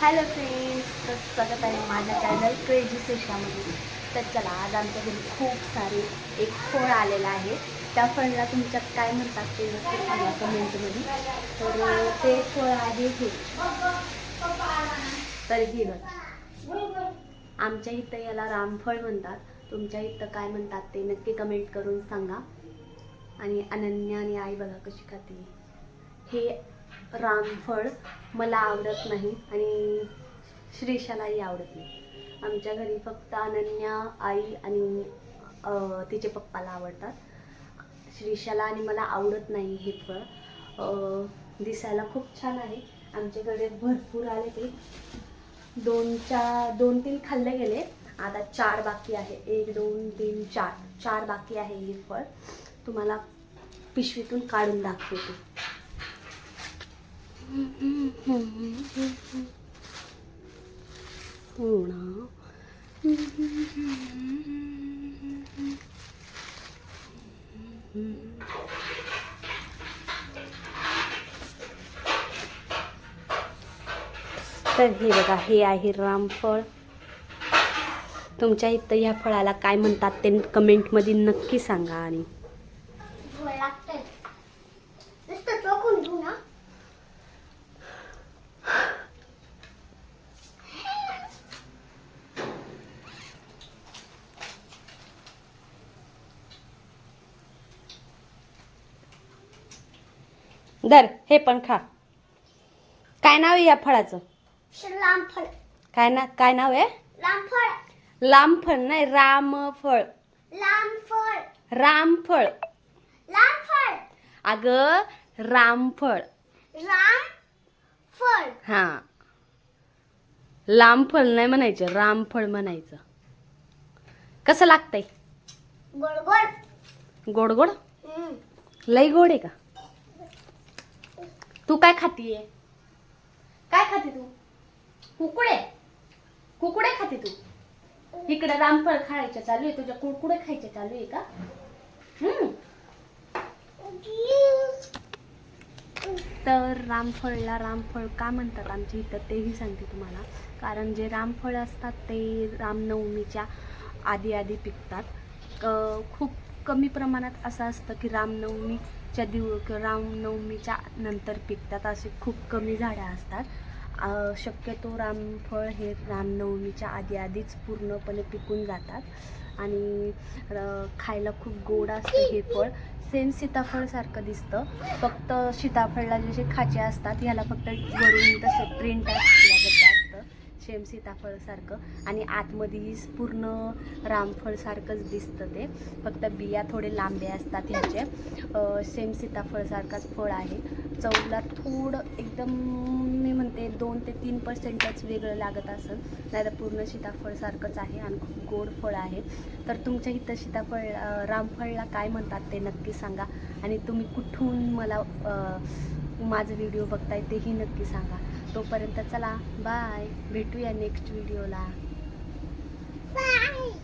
Hello friends तर स्वागत आहे माझ्या चॅनल क्रेजी सेशामध्ये तर चला आज आमच्या घरी खूप सारे एक फळ आलेलं आहे. त्या फळाला तुमच्यात काय म्हणतात ते नक्की सांगा कमेंटमध्ये तर ते फळ आहे हे. तर हे बघा. आमच्या इथं याला रामफळ म्हणतात. तुमच्या इथं काय म्हणतात ते नक्की कमेंट करून सांगा. आणि अनन्या आणि आई बघा कशी खाते हे रामफळ मला आवडत नाही आणि श्रीशालाही आवडत नाही. आमच्या घरी फक्त अनन्या आई आणि तिचे पप्पाला आवडतात. श्रीशाला आणि मला आवडत नाही हे फळ. दिसायला खूप छान आहे. आमच्याकडे भरपूर आले ते. दोनच्या दोन तीन खाल्ले गेले. आता चार बाकी आहे. एक दोन तीन चार. चार बाकी आहे हे फळ. तुम्हाला पिशवीतून काढून दाखवते. हो ना तर हे बघा हे आहे रामफळ. तुमच्या इथं ह्या फळाला काय म्हणतात ते कमेंटमध्ये नक्की सांगा आणि लागतंय नुसतं चोकून घेऊ ना दर हे पण खा. काय नाव आहे या फळाचं? लांबफळ काय ना काय नाव आहे? लांबफळ लांबफळ नाही रामफळ लांबफळ रामफळ लांबफळ अगं रामफळ रामफळ हा. लांबफळ नाही म्हणायचं रामफळ म्हणायचं. कसं लागतंय? गोड गोड. गोड गोड. लई गोड आहे का? तू काय खातीये? काय खाते तू? कुकडे? कुकुडे खाते तू? इकडे रामफळ खायच्या चालू आहे तुझ्या कुडकुडे खायचे चालू आहे का? तर रामफळला रामफळ का म्हणतात आमच्या इथं तेही सांगते तुम्हाला. कारण जे रामफळ असतात ते रामनवमीच्या आधी आधी पिकतात. क- खूप कमी प्रमाणात असं असतं की रामनवमीच्या दिव किंवा रामनवमीच्या नंतर पिकतात असे खूप कमी झाडं असतात. शक्यतो रामफळ हे रामनवमीच्या आधी आधीच पूर्णपणे पिकून जातात. आणि खायला खूप गोड असतं हे फळ. सेम सीताफळसारखं दिसतं. फक्त सीताफळला जसे खाचे असतात ह्याला फक्त वरून तसे प्रिंट असतं. सेम सीताफळसारखं आणि आतमध्येही पूर्ण रामफळसारखंच दिसतं ते. फक्त बिया थोडे लांबे असतात ह्याचे सेम सीताफळसारखाच फळ आहे. चवला थोडं एकदम मी म्हणते दोन ते तीन पर्सेंटच वेगळं लागत असेल नाही तर पूर्ण सीताफळसारखंच आहे आणि खूप गोड फळ आहे. तर तुमच्या इथं सीताफळ रामफळला काय म्हणतात ते नक्की सांगा. आणि तुम्ही कुठून मला माझं व्हिडिओ बघताय तेही नक्की सांगा. तोपर्यंत चला बाय भेटूया नेक्स्ट व्हिडिओला बाय